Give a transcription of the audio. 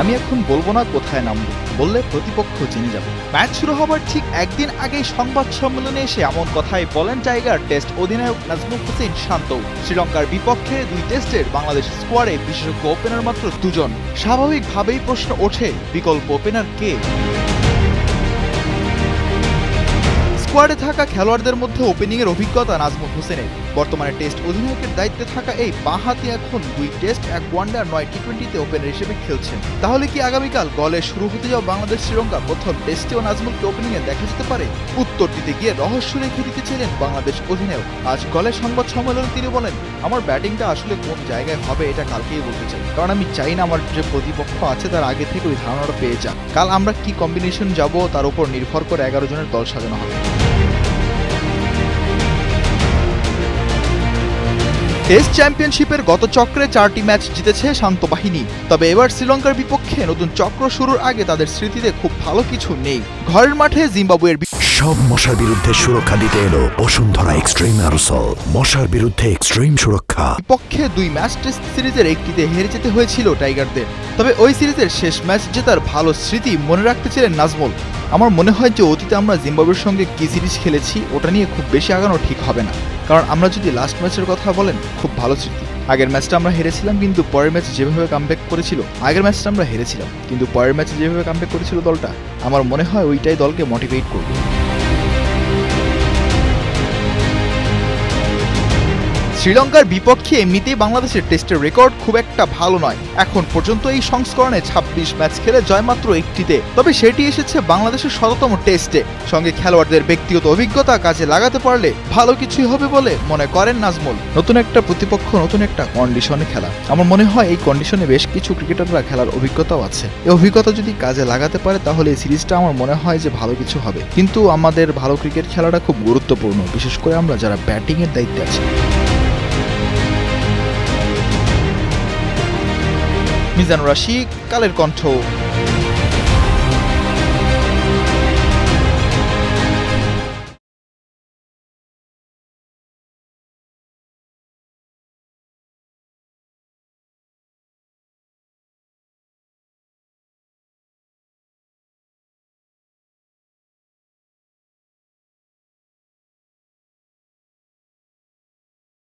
আমি এখন বলব না কোথায় নামবো, বললে প্রতিপক্ষ জেনে যাবে। ম্যাচ শুরু হবার ঠিক একদিন আগেই সংবাদ সম্মেলনে এসে এমন কথাই বলেন টাইগার, টেস্ট অধিনায়ক নাজমুল হোসেন শান্ত। শ্রীলঙ্কার বিপক্ষে দুই টেস্টের বাংলাদেশ স্কোয়াডে বিশেষজ্ঞ ওপেনার মাত্র দুজন। স্বাভাবিকভাবেই প্রশ্ন ওঠে, বিকল্প ওপেনার কে? স্কোয়াডে থাকা খেলোয়াড়দের মধ্যে ওপেনিংয়ের অভিজ্ঞতা নাজমুল হোসেনের। বর্তমানে টেস্ট অধিনায়কের দায়িত্বে থাকা এই বাঁহাতি এখন দুই টেস্ট, এক ওয়ানডার নয় টি টোয়েন্টিতে ওপেনার হিসেবে খেলছেন। তাহলে কি আগামীকাল গলে শুরু হতে যাওয়া বাংলাদেশ শ্রীলঙ্কা প্রথম টেস্টেও নাজমুলকে ওপেনিংয়ে দেখা যেতে পারে? উত্তর দিতে গিয়ে রহস্য রেখে দিতে ছিলেন বাংলাদেশ অধিনায়ক। আজ গলে সংবাদ সম্মেলনে তিনি বলেন, আমার ব্যাটিংটা আসলে কোন জায়গায় হবে এটা কালকেই বলতে চাই। কারণ আমি চাই না আমার যে প্রতিপক্ষ আছে তার আগে থেকে ওই ধারণাটা পেয়ে যাক। কাল আমরা কি কম্বিনেশন যাব তার উপর নির্ভর করে এগারো জনের দল সাজানো হবে। টেস্ট চ্যাম্পিয়নশিপের গত চক্রে চারটি ম্যাচ জিতেছে শান্ত বাহিনী। তবে এবার শ্রীলঙ্কার বিপক্ষে নতুন চক্র শুরুর আগে তাদের স্মৃতিতে খুব ভালো কিছু নেই। ঘরের মাঠে জিম্বাবুয়ের সব মশার বিরুদ্ধে সুরক্ষা দিতে এলো বসুন্ধরা এক্সট্রিম অ্যারোসল। মশার বিরুদ্ধে এক্সট্রিম সুরক্ষা। বিপক্ষে দুই ম্যাচ টেস্ট সিরিজের একটিতে হেরে যেতে হয়েছিল টাইগারদের। তবে ওই সিরিজের শেষ ম্যাচ জেতার ভালো স্মৃতি মনে রাখতে ছিলেন নাজমুল। আমার মনে হয় যে অতীতে আমরা জিম্বাবুয়ের সঙ্গে কি সিরিজ খেলেছি ওটা নিয়ে খুব বেশি আগানো ঠিক হবে না। কারণ আমরা যদি লাস্ট ম্যাচের কথা বলেন, খুব ভালো স্মৃতি আগের ম্যাচটা আমরা হেরেছিলাম, কিন্তু পরের ম্যাচ যেভাবে কামব্যাক করেছিল, আগের ম্যাচটা আমরা হেরেছিলাম, কিন্তু পরের ম্যাচে যেভাবে কামব্যাক করেছিল দলটা, আমার মনে হয় ওইটাই দলকে মোটিভেট করবে। শ্রীলঙ্কার বিপক্ষে এমনিতেই বাংলাদেশের টেস্টের রেকর্ড খুব একটা ভালো নয়। এখন পর্যন্ত এই সংস্করণে ২৬ ম্যাচ খেলে জয় মাত্র একটিতে। তবে সেটি এসেছে বাংলাদেশের শততম টেস্টে। সঙ্গে খেলোয়াড়দের ব্যক্তিগত অভিজ্ঞতা কাজে লাগাতে পারলে ভালো কিছুই হবে বলে মনে করেন নাজমুল। নতুন একটা প্রতিপক্ষ, নতুন একটা কন্ডিশনে খেলা। আমার মনে হয় এই কন্ডিশনে বেশ কিছু ক্রিকেটাররা খেলার অভিজ্ঞতাও আছে। এই অভিজ্ঞতা যদি কাজে লাগাতে পারে, তাহলে এই সিরিজটা আমার মনে হয় যে ভালো কিছু হবে। কিন্তু আমাদের ভালো ক্রিকেট খেলাটা খুব গুরুত্বপূর্ণ, বিশেষ করে আমরা যারা ব্যাটিংয়ের দায়িত্বে আছি। মিজানুর রাশি কালের কণ্ঠ।